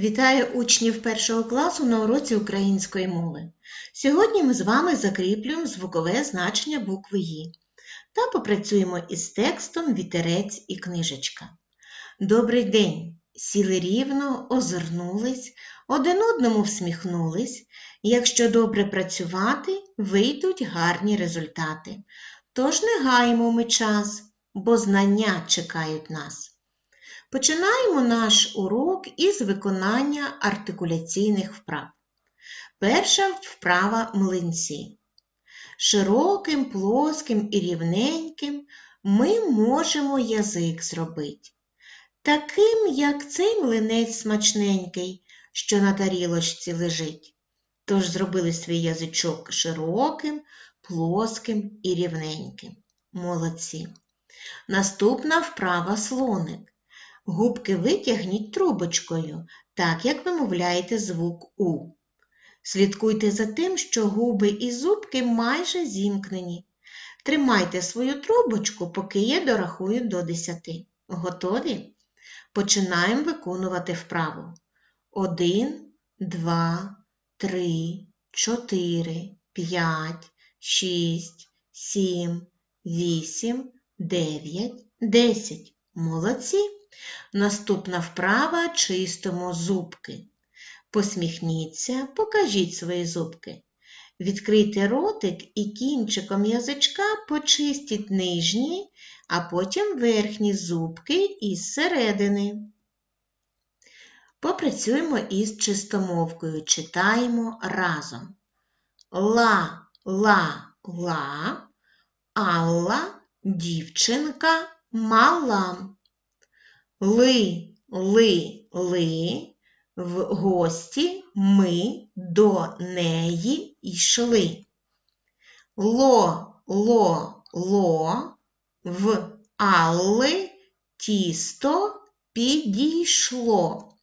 Вітаю учнів першого класу на уроці української мови. Сьогодні ми з вами закріплюємо звукове значення букви «І» та попрацюємо із текстом Вітерець і книжечка. Добрий день! Сіли рівно, озирнулись, один одному всміхнулись. Якщо добре працювати, вийдуть гарні результати. Тож не гаємо ми час, бо знання чекають нас. Починаємо наш урок із виконання артикуляційних вправ. Перша вправа млинці. Широким, плоским і рівненьким ми можемо язик зробити. Таким, як цей млинець смачненький, що на тарілочці лежить. Тож зробили свій язичок широким, плоским і рівненьким. Молодці. Наступна вправа слоник. Губки витягніть трубочкою, так як вимовляєте звук У. Слідкуйте за тим, що губи і зубки майже зімкнені. Тримайте свою трубочку, поки я дорахую до 10. Готові? Починаємо виконувати вправу. 1, 2, 3, 4, 5, 6, 7, 8, 9, 10. Молодці! Наступна вправа чистимо зубки. Посміхніться, покажіть свої зубки. Відкрийте ротик і кінчиком язичка почистіть нижні, а потім верхні зубки із середини. Попрацюємо із чистомовкою. Читаємо разом. Ла, ла, ла, Алла, дівчинка мала. Ли, ли, ли, в гості ми до неї йшли. Ло, ло, ло, в Алли тісто підійшло.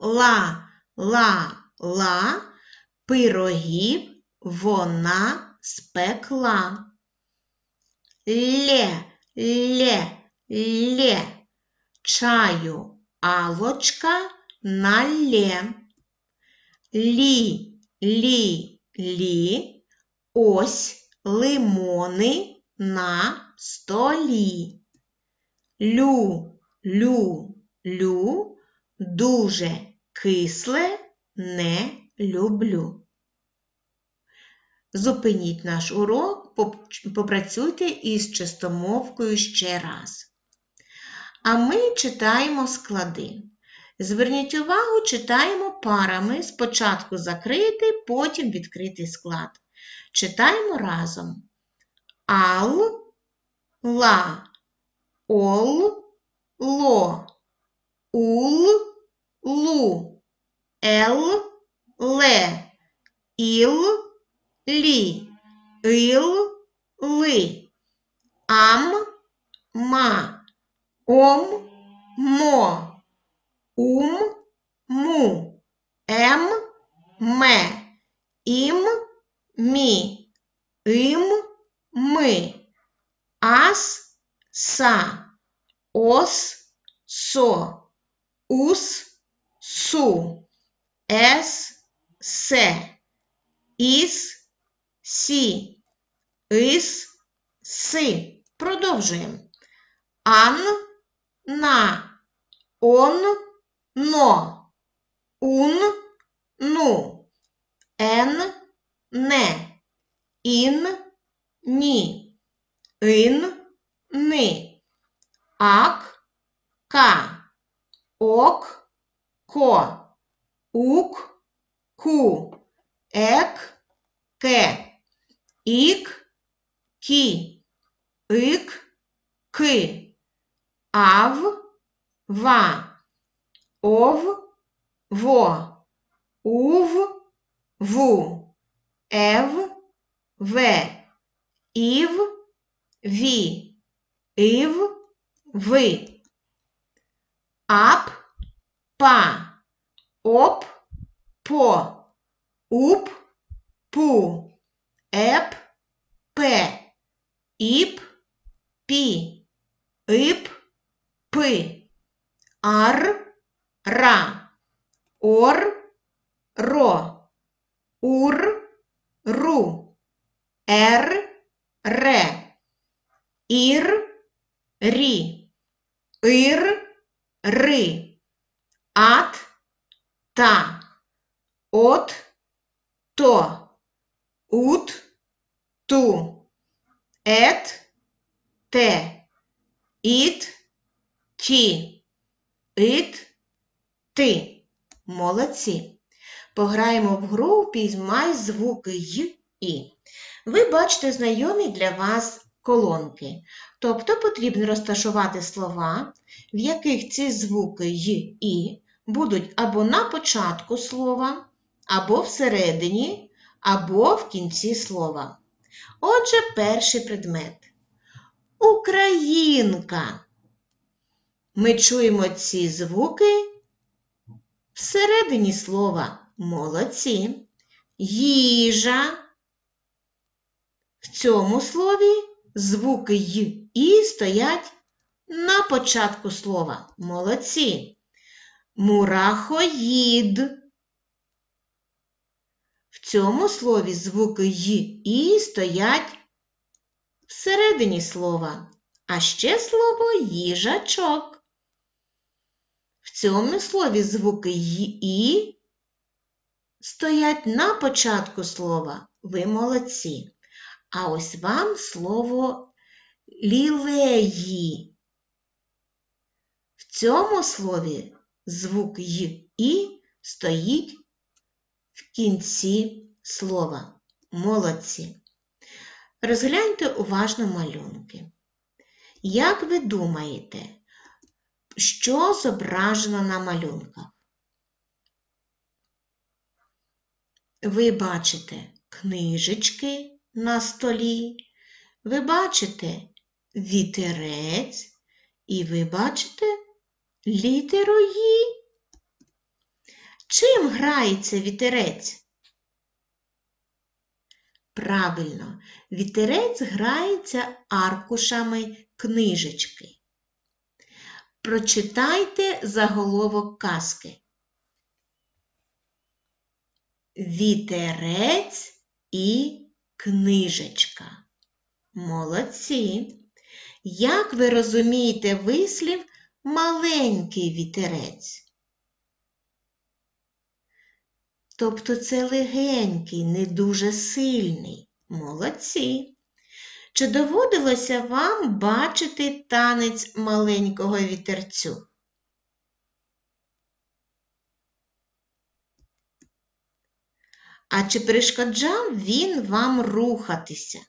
Ла, ла, ла, пирогів вона спекла. Лє, лє, лє, чаю алочка налє. Лі, лі, лі, ось лимони на столі. Лю, лю, лю, дуже кисле не люблю. Зупиніть наш урок, попрацюйте із чистомовкою ще раз. А ми читаємо склади. Зверніть увагу, читаємо парами. Спочатку закритий, потім відкритий склад. Читаємо разом. Ал, ла, ол, ло, ул, лу, ел, ле, іл, лі, ил, ли, ам, ма, ом, мо, ум, му, ем, ме, ім, мі, ім, ми, ас, са, ос, со, ус, су, ес, се, іс, сі, ис, си. Продовжуємо. Ан, он, но, ун, ну, ен, не, ін, ні, ин, ни, ак, ка, ок, ко, ук, ку, ек, ке, ік, кі, ик, ки, ав, ва, Ов, во, ув, ву, ев, ве, ів, ві, ив, ви. Ап, па, оп, по, уп, пу, еп, пе, іп, пі, ип, пи, ар, ра, ор, ро, ур, ру, ер, ре, ір, рі, ир, ри, ат, та, от, то, ут, ту, ет, те, іт, ті, ит, ти. Молодці. Пограємо в гру «Впіймай звуки й і. Ви бачите знайомі для вас колонки. Тобто потрібно розташувати слова, в яких ці звуки й і будуть або на початку слова, або всередині, або в кінці слова. Отже, перший предмет. Українка. Ми чуємо ці звуки всередині слова. Молодці. Їжа. В цьому слові звуки й і стоять на початку слова. Молодці. Мурахоїд. В цьому слові звуки й і стоять всередині слова, а ще слово їжачок. Цьому слові звуки й і стоять на початку слова. Ви молодці. А ось вам слово лілеї. В цьому слові звук й і стоїть в кінці слова. Молодці. Розгляньте уважно малюнки. Як ви думаєте, що зображено на малюнках? Ви бачите книжечки на столі, ви бачите вітерець і ви бачите літеру «Ї». Чим грається вітерець? Правильно, вітерець грається аркушами книжечки. Прочитайте заголовок казки. Вітерець і книжечка. Молодці. Як ви розумієте вислів маленький вітерець? Тобто це легенький, не дуже сильний. Молодці. Чи доводилося вам бачити танець маленького вітерцю? А чи перешкоджав він вам рухатися?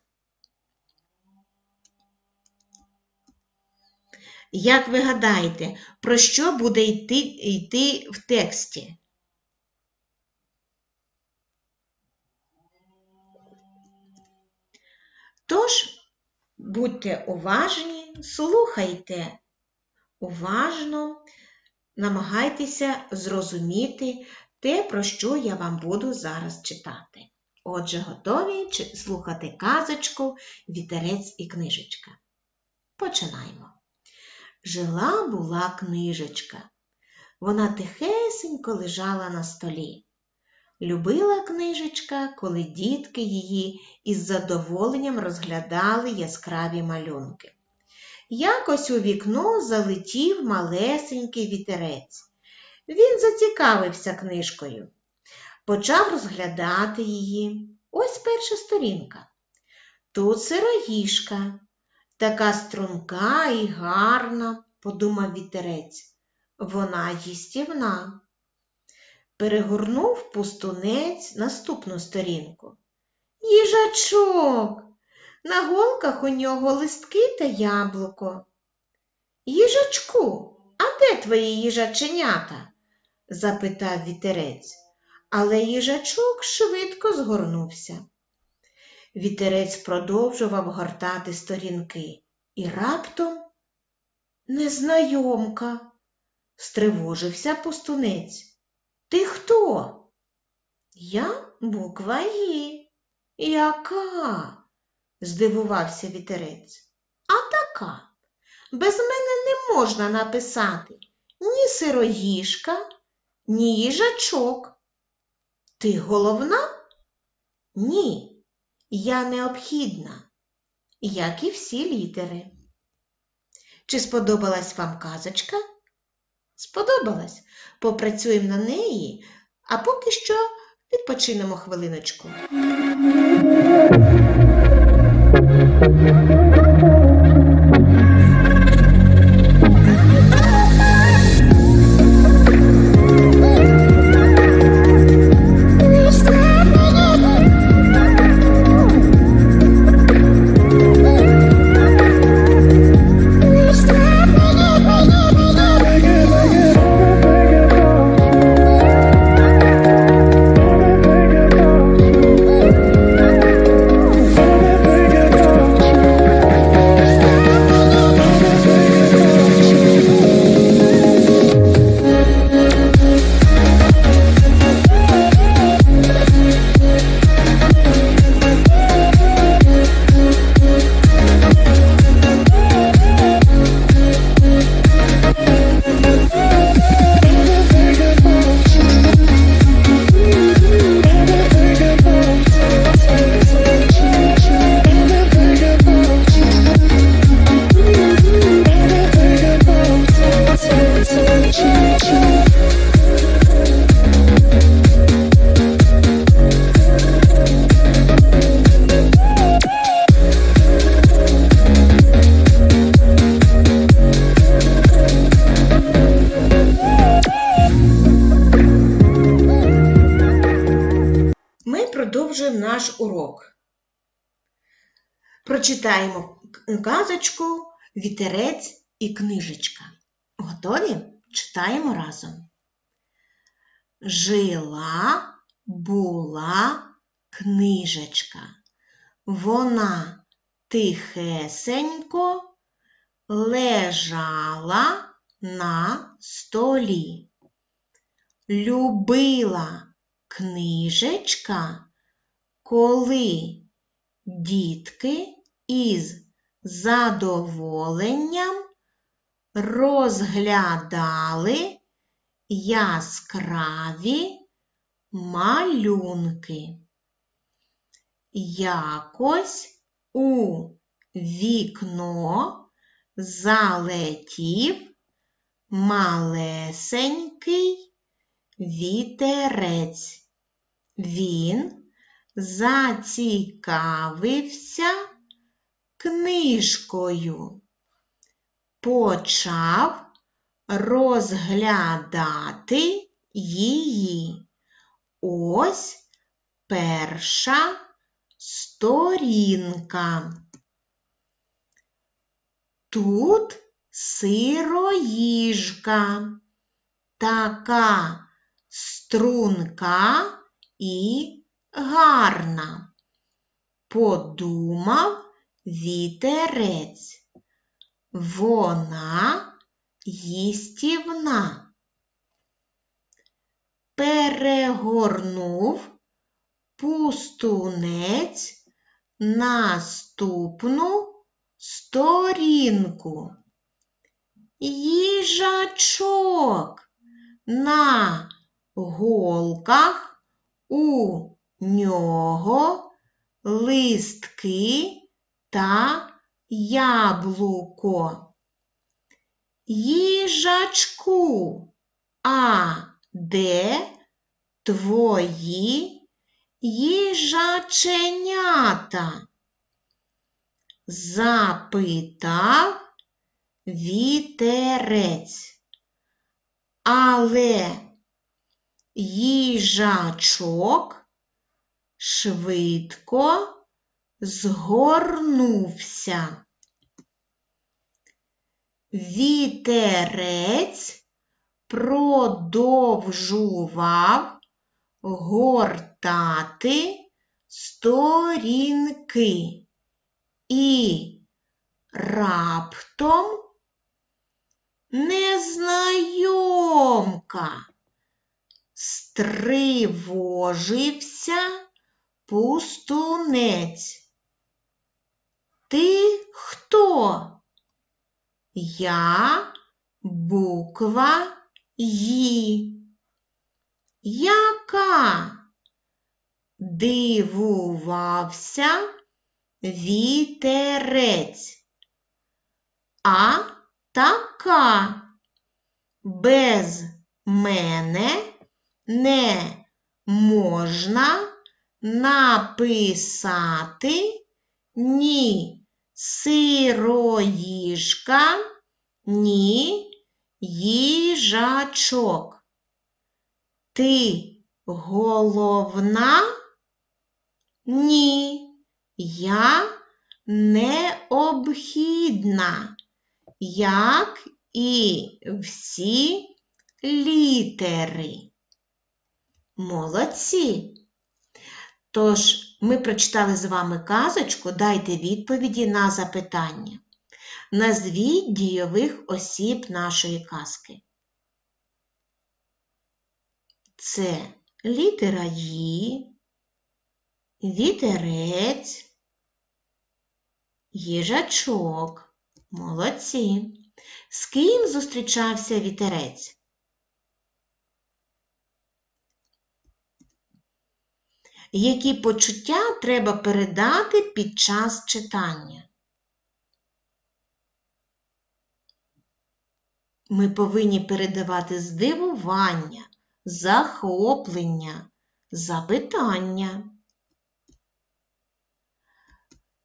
Як ви гадаєте, про що буде йти, йти в тексті? Тож, будьте уважні, слухайте уважно, намагайтеся зрозуміти те, про що я вам буду зараз читати. Отже, готові слухати казочку Вітерець і книжечка. Починаємо. Жила була книжечка. Вона тихесенько лежала на столі. Любила книжечка, коли дітки її із задоволенням розглядали яскраві малюнки. Якось у вікно залетів малесенький вітерець. Він зацікавився книжкою, почав розглядати її. Ось перша сторінка. Тут сироїшка, така струнка і гарна, подумав вітерець. Вона їстівна перегорнув пустунець наступну сторінку. Їжачок. На голках у нього листки та яблуко. Їжачку, а де твої їжаченята? запитав вітерець, але їжачок швидко згорнувся. Вітерець продовжував гортати сторінки і раптом незнайомка, стривожився пустунець. Ти хто? Я буква «Ї». Яка? здивувався вітерець. А така. Без мене не можна написати ні сироїшка, ні їжачок. Ти головна? Ні, я необхідна, як і всі літери. Чи сподобалась вам казочка? Сподобалась. Попрацюємо на неї, а поки що відпочинемо хвилиночку. Прочитаємо казочку Вітерець і книжечка. Готові? Читаємо разом. Жила була книжечка. Вона тихесенько лежала на столі. Любила книжечка, коли дітки із задоволенням розглядали яскраві малюнки. Якось у вікно залетів малесенький вітерець. Він зацікавився книжкою, почав розглядати її. Ось перша сторінка. Тут сироїжка, така струнка і гарна, подумав вітерець. Вона їстівна. Перегорнув пустунець наступну сторінку. Їжачок на голках у нього листки та яблуко. Їжачку, а де твої їжаченята? Запитав вітерець. Але їжачок швидко згорнувся. Вітерець продовжував гортати сторінки і раптом незнайомка стривожився пустунець. Ти хто? Я буква Ї. Яка? Дивувався вітерець. А така. Без мене не можна написати ні сироїжка, ні їжачок. Ти головна? Ні, я необхідна, як і всі літери. Молодці! Тож, ми прочитали з вами казочку, дайте відповіді на запитання. Назвіть дійових осіб нашої казки. Це літера Ї, вітерець, їжачок. Молодці. З ким зустрічався вітерець? Які почуття треба передати під час читання? Ми повинні передавати здивування, захоплення, запитання.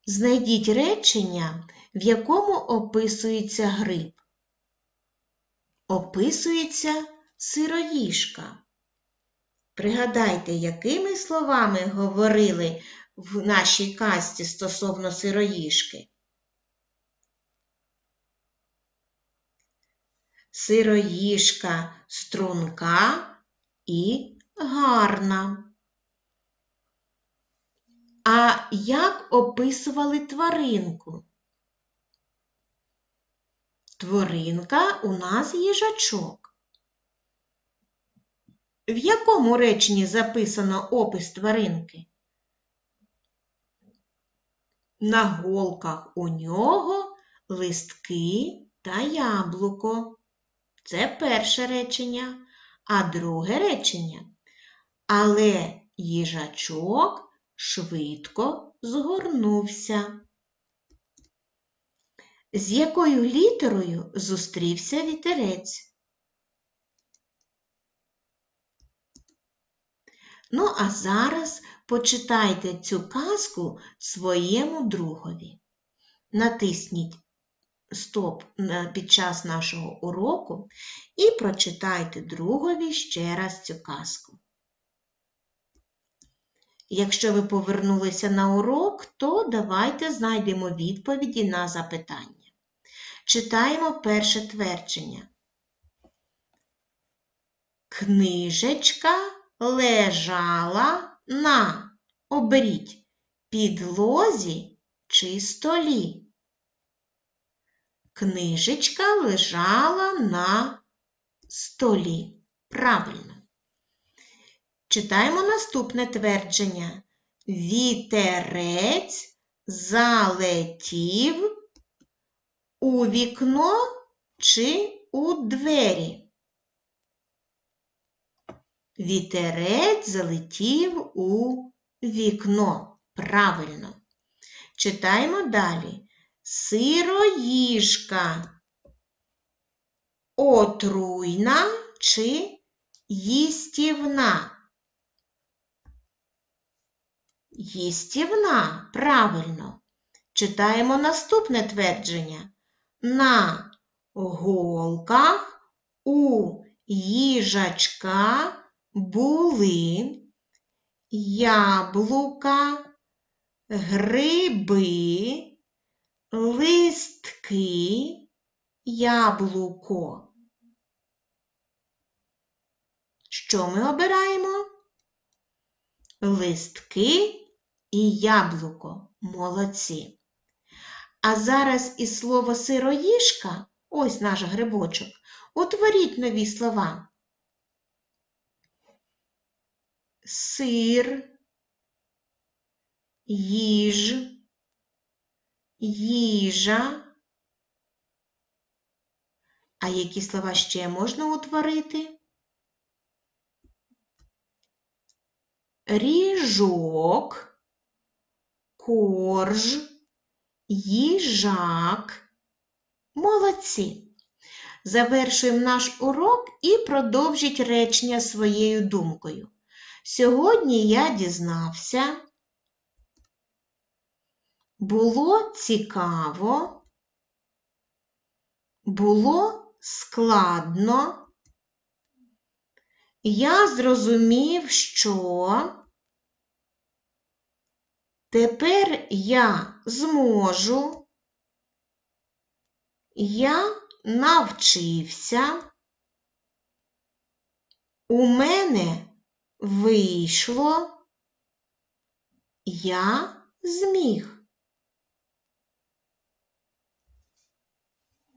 Знайдіть речення, в якому описується гриб. Описується сироїжка. Пригадайте, якими словами говорили в нашій казці стосовно сироїжки. Сироїжка струнка і гарна. А як описували тваринку? Тваринка у нас їжачок. В якому реченні записано опис тваринки? На голках у нього листки та яблуко. Це перше речення. А друге речення. Але їжачок швидко згорнувся. З якою літерою зустрівся вітерець? Ну, а зараз почитайте цю казку своєму другові. Натисніть стоп під час нашого уроку і прочитайте другові ще раз цю казку. Якщо ви повернулися на урок, то давайте знайдемо відповіді на запитання. Читаємо перше твердження. Книжечка лежала на оберіть підлозі чи столі. Книжечка лежала на столі. Правильно. Читаємо наступне твердження. Вітерець залетів у вікно чи у двері. Вітерець залетів у вікно. Правильно. Читаємо далі. Сироїжка. Отруйна чи їстівна? Їстівна, правильно. Читаємо наступне твердження. На голках у їжачка були яблука, гриби, листки, яблуко. Що ми обираємо? Листки і яблуко. Молодці. А зараз із слова сироїжка, ось наш грибочок, утворіть нові слова. Сир, їж, їжа. А які слова ще можна утворити? ріжок, корж, їжак. Молодці! Завершуємо наш урок і продовжіть речення своєю думкою. Сьогодні я дізнався, було цікаво, було складно. Я зрозумів, що тепер я зможу, я навчився, у мене вийшло, я зміг.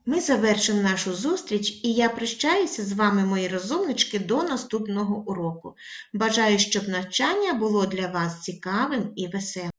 Ми завершимо нашу зустріч, і я прощаюся з вами, мої розумнички, до наступного уроку. Бажаю, щоб навчання було для вас цікавим і веселим.